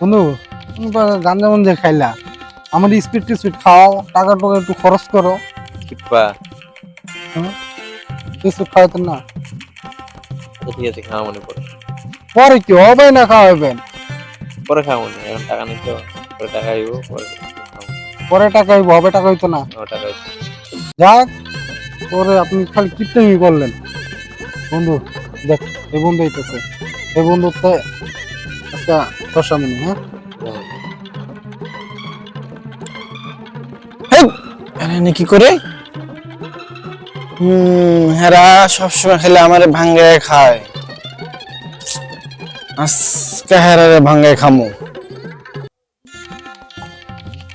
বন্ধু গাঞ্জা মঞ্জা খাইলা। আমার স্পিড টিস্পিড খাও টাকা টাকা একটু খরচ করো। কিপা স্পিড খাওয়াতেন না। আচ্ছা ঠিক আছে খাওয়া মনে পড়ে। পরে কি হবে না খাওয়াবেন পরে খাওয়া মনে এখন টাকা নেই তো। পরে টাকা আইব পরে পরে টাকা হইব হবে টাকা হইতো না। টাকা হইছে। যাক পরে আপনি খালি কিপটামি করলেন। বন্ধু দেখ এই বন্ধু হইতেছে এই বন্ধুতে একটা দশা মনে হ্যাঁ এনে কি করে? হুম হেরা সবসময় খেলে আমারে ভাঙ্গে খায়। আজকে হেরারে ভাঙ্গে খামু।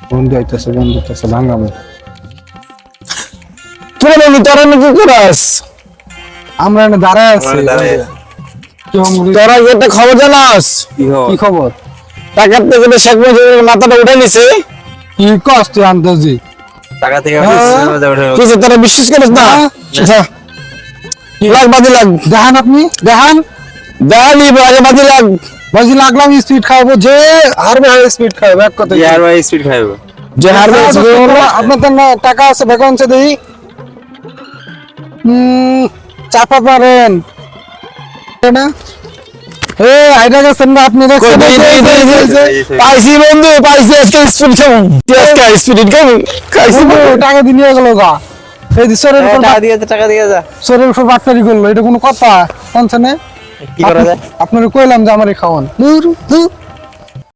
বন্ধু হইতেছে বন্ধু হইতেছে ভাঙামো তুই বলি তোরা এনে কি করাস? আমরা দাঁড়ায় আছি। তোরা কি একটা খবর জানাস? কি খবর? টাকার থেকে তো শেখ মুজিবের মাথাটা উঠে নিছে। কি কষ্ট আন্দাজি টাকা থেকে হ্যাঁ। কিছু তোরা বিশ্বাস করিস না? হ্যাঁ। লাগ বাদি লাগ। দেখান আপনি? দেখান। দেখালি আগে বাদি লাগ। বাজি লাগলাম স্পিড খাওয়াবো। যে হারবে হারবে স্পিড খাওয়াবো এক কথা ভাই স্পিড খাইবো যে হারবে আপনার তো না টাকা আছে ভ্যাকান্সি দেই। হুম চাপা পারেন না? এ আইডা গেছেন না আপনি? দেখছেন। পাইছি বন্ধু পাইছি আজকে স্পিড আজকে স্পিড খাইছি টাকা দিয়ে গেল গা। এই যে শরীর উপর টাকা দিয়ে দে, টাকা দিয়ে যা শরীর উপর বাটপারি করল এটা কোনো কথা? কনছে না কি করা যায়? আপনার কইলাম যে আমারই খাওয়ান। দূর দূর